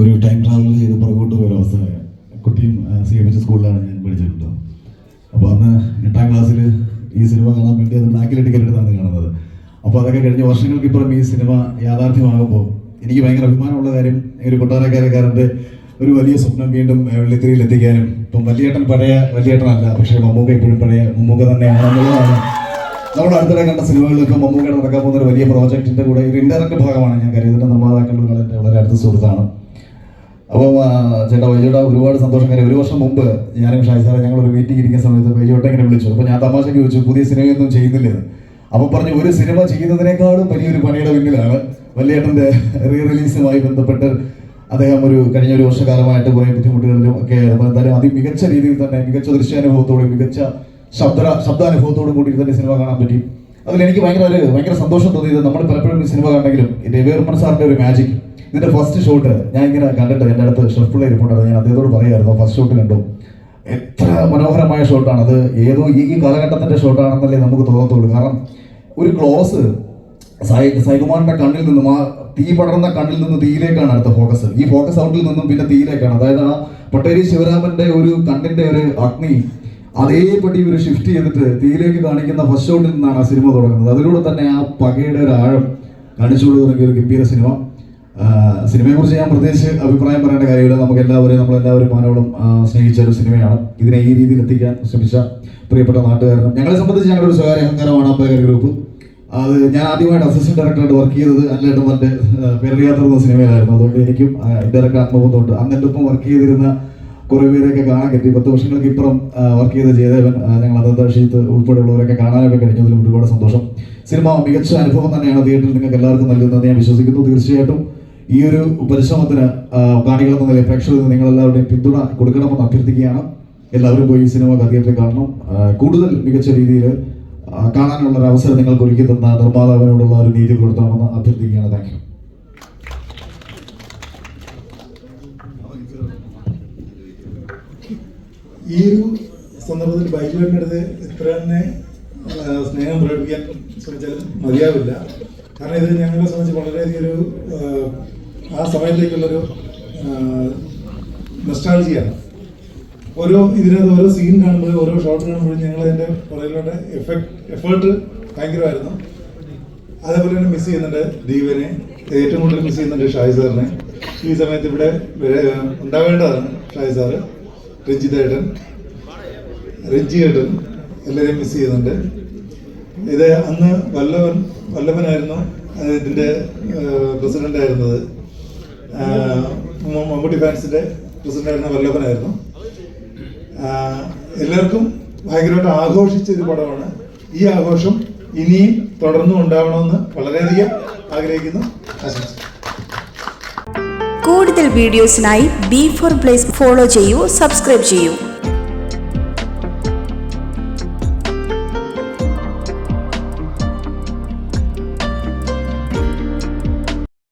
ഒരു time travel ചെയ്ത് പുറകോട്ട് പോയ അവസ്ഥ കുട്ടിയും സി എം എച്ച് സ്കൂളിലാണ് ഞാൻ പഠിച്ചിട്ടുണ്ട് അപ്പോൾ അന്ന് എട്ടാം ക്ലാസ്സിൽ ഈ സിനിമ കാണാൻ വേണ്ടി അത് ബ്ലാക്കിൽ ടിക്കറ്റ് എടുത്താണ് കാണുന്നത്. അപ്പോൾ അതൊക്കെ കഴിഞ്ഞ വർഷങ്ങൾക്ക് ഇപ്പുറം ഈ സിനിമ യാഥാർത്ഥ്യമാകുമ്പോൾ എനിക്ക് ഭയങ്കര അഭിമാനമുള്ള കാര്യം ഒരു കൊട്ടാരക്കാരക്കാരന്റെ ഒരു വലിയ സ്വപ്നം വീണ്ടും വെള്ളിത്തിരിയിൽ എത്തിക്കാനും ഇപ്പം വലിയേട്ടൻ പഴയ വലിയേട്ടനല്ല പക്ഷേ മമ്മൂക്ക ഇപ്പോഴും പഴയ മമ്മൂക്ക തന്നെയാണെന്നുള്ളതാണ് നമ്മൾ അടുത്തിടെ കണ്ട സിനിമകളിൽ ഇപ്പം മമ്മൂക്കയുടെ നടക്കാൻ പോകുന്ന ഒരു വലിയ പ്രോജക്റ്റിന്റെ കൂടെ ഒരു ഇൻഡയറക്റ്റ് ഭാഗമാണ് ഞാൻ കരുതുന്ന നിർമ്മാതാക്കളുടെ വളരെ അടുത്ത സുഹൃത്താണ്. അപ്പം ചേട്ടാ വൈജോട്ട ഒരുപാട് സന്തോഷം. കാര്യം ഒരു വർഷം മുമ്പ് ഞാനും ഷായി സാറെ ഞങ്ങൾ ഒരു മീറ്റിംഗ് ഇരിക്കുന്ന സമയത്ത് വൈജോട്ട ഇങ്ങനെ വിളിച്ചു. അപ്പോൾ ഞാൻ തമാശയ്ക്ക് ചോദിച്ചു പുതിയ സിനിമയൊന്നും ചെയ്യുന്നില്ല. അപ്പം പറഞ്ഞു ഒരു സിനിമ ചെയ്യുന്നതിനേക്കാളും വലിയൊരു പണിയുടെ പിന്നിലാണ് വല്യേട്ടന്റെ റീ റിലീസുമായി ബന്ധപ്പെട്ട് അദ്ദേഹം ഒരു കഴിഞ്ഞ ഒരു വർഷകാലമായിട്ട് കുറേ ബുദ്ധിമുട്ടുകളിലും ഒക്കെ അപ്പോൾ എന്തായാലും അതിമികച്ച രീതിയിൽ തന്നെ മികച്ച ദൃശ്യാനുഭവത്തോടും മികച്ച ശബ്ദ ശബ്ദാനുഭവത്തോടും കൂടി തന്നെ സിനിമ കാണാൻ പറ്റി. അതിൽ എനിക്ക് ഭയങ്കര ഒരു ഭയങ്കര സന്തോഷം തോന്നിയത് നമ്മൾ പലപ്പോഴും സിനിമ സിനിമ കണ്ടെങ്കിലും രവിവർമ്മൻ സാറിന്റെ ഒരു മാജിക് ഇതിന്റെ ഫസ്റ്റ് ഷോട്ട് ഞാൻ ഇങ്ങനെ കണ്ടിട്ട് എന്റെ അടുത്ത് ഷെഫിള്ള ഇരിപ്പുണ്ടായിരുന്നു ഞാൻ അദ്ദേഹത്തോട് പറയായിരുന്നു ഫസ്റ്റ് ഷോട്ട് കണ്ടു. എത്ര മനോഹരമായ ഷോട്ടാണ് അത് ഏതോ ഈ കാലഘട്ടത്തിന്റെ ഷോട്ടാണെന്നല്ലേ നമുക്ക് തോന്നത്തുള്ളൂ. കാരണം ഒരു ക്ലോസ് സായി സൈകുമാറിന്റെ കണ്ണിൽ നിന്നും ആ തീ പടർന്ന കണ്ണിൽ നിന്ന് തീയിലേക്കാണ് അടുത്ത ഫോക്കസ് ഈ ഫോക്കസ് ഔട്ടിൽ നിന്നും പിന്നെ തീയിലേക്കാണ്. അതായത് ആ പട്ടേരി ശിവരാമന്റെ ഒരു കണ്ണിന്റെ ഒരു അഗ്നി അതേപടി ഒരു ഷിഫ്റ്റ് ചെയ്തിട്ട് തീയിലേക്ക് കാണിക്കുന്ന ഫസ്റ്റ് ഷോട്ടിൽ നിന്നാണ് ആ സിനിമ തുടങ്ങുന്നത്. അതിലൂടെ തന്നെ ആ പകയുടെ ഒരു ആഴം കാണിച്ചുകൊണ്ട് തുടങ്ങിയ ഒരു ഗംഭീര സിനിമ. സിനിമയെ കുറിച്ച് ഞാൻ പ്രത്യേകിച്ച് അഭിപ്രായം പറയേണ്ട കാര്യമില്ല. നമുക്ക് എല്ലാവരെയും നമ്മളെല്ലാവരും മാനവളും സ്നേഹിച്ച ഒരു സിനിമയാണ്. ഇതിനെ ഈ രീതിയിൽ എത്തിക്കാൻ ശ്രമിച്ച പ്രിയപ്പെട്ട നാട്ടുകാരനും. ഞങ്ങളെ സംബന്ധിച്ച് ഞങ്ങളുടെ ഒരു സ്വകാര്യ അഹങ്കാരമാണ് അമ്പയർ ഗ്രൂപ്പ്. അത് ഞാൻ ആദ്യമായിട്ട് അസിസ്റ്റന്റ് ഡയറക്ടറായിട്ട് വർക്ക് ചെയ്തത് അല്ലേട്ടമ്മന്റെ പേരറിയാത്ത എന്ന സിനിമയിലായിരുന്നു. അതുകൊണ്ട് എനിക്കും ഡയറക്ടർ ആത്മബന്ധമുണ്ട് അന്ന് എന്റെ ഒപ്പം വർക്ക് ചെയ്തിരുന്ന കുറേ പേരെയൊക്കെ കാണാൻ കിട്ടി. പത്ത് വർഷങ്ങൾക്ക് ഇപ്പുറം വർക്ക് ചെയ്ത ജയദേവൻ ഞങ്ങൾ ഷീത്ത് ഉൾപ്പെടെയുള്ളവരൊക്കെ കാണാനൊക്കെ കഴിഞ്ഞതിലും ഒരുപാട് സന്തോഷം. സിനിമ മികച്ച അനുഭവം തന്നെയാണ് തിയേറ്ററിൽ നിങ്ങൾക്ക് എല്ലാവർക്കും നൽകുന്നത് ഞാൻ വിശ്വസിക്കുന്നു തീർച്ചയായിട്ടും. ഈ ഒരു പരിശ്രമത്തിന് കാണികളെന്ന നിലയിൽ പ്രേക്ഷകർ നിങ്ങളെല്ലാവരുടെയും പിന്തുണ കൊടുക്കണമെന്ന് അഭ്യർത്ഥിക്കുകയാണ്. എല്ലാവരും പോയി സിനിമ കഥയത്തിൽ കാണണം. കൂടുതൽ മികച്ച രീതിയിൽ കാണാനുള്ള ഒരു അവസരം നിങ്ങൾക്ക് ഒരുക്കി തന്ന നിർമ്മാതാവിനോടുള്ള ഒരു നീതി പുലർത്തണമെന്ന് അഭ്യർത്ഥിക്കുകയാണ്. താങ്ക് യു ഈ ഒരു സന്ദർഭത്തിൽ ബൈജുവിന്റെ അടുത്ത് ഇത്ര തന്നെ സ്നേഹം പ്രകടിപ്പിക്കാൻ ശ്രമിച്ചാലും മതിയാവില്ല. കാരണം ഇത് ഞങ്ങളെ സംബന്ധിച്ച് വളരെയധികം ഒരു ആ, സമയത്തേക്കുള്ളൊരു നെസ്റ്റാൾജിയാണ് ഓരോ ഇതിനകത്ത് ഓരോ സീൻ കാണുമ്പോഴും ഓരോ ഷോട്ട് കാണുമ്പോഴും ഞങ്ങൾ അതിന്റെ പുറകിലൂടെ എഫക്ട് എഫേർട്ട് ഭയങ്കരമായിരുന്നു. അതേപോലെ തന്നെ മിസ് ചെയ്യുന്നുണ്ട് ദീപനെ. ഏറ്റവും കൂടുതൽ മിസ് ചെയ്യുന്നുണ്ട് ഷായി സാറിനെ. ഈ സമയത്ത് ഇവിടെ ഉണ്ടാവേണ്ടതാണ് ഷായി സാറ്. രഞ്ജിതേട്ടൻ രഞ്ജിയേട്ടൻ എല്ലാവരെയും മിസ് ചെയ്യുന്നുണ്ട്. ഇത് അന്ന് വല്ലവൻ വല്ലവനായിരുന്നു. ഇതിന്റെ പ്രസിഡന്റ് ആയിരുന്നത് മമ്മൂട്ടി ഫാൻസിന്റെ പ്രസിഡന്റ് ആയിരുന്ന വല്ലഭനായിരുന്നു എല്ലാവർക്കും ഭയങ്കരമായിട്ട് ആഘോഷിച്ച ഒരു പടമാണ്. ഈ ആഘോഷം ഇനിയും തുടർന്നും ഉണ്ടാവണമെന്ന് വളരെയധികം ആഗ്രഹിക്കുന്നു. കൂടുതൽ വീഡിയോസിനായി ബി ഫോർ പ്ലേസ് ഫോളോ ചെയ്യൂ സബ്സ്ക്രൈബ് ചെയ്യൂ.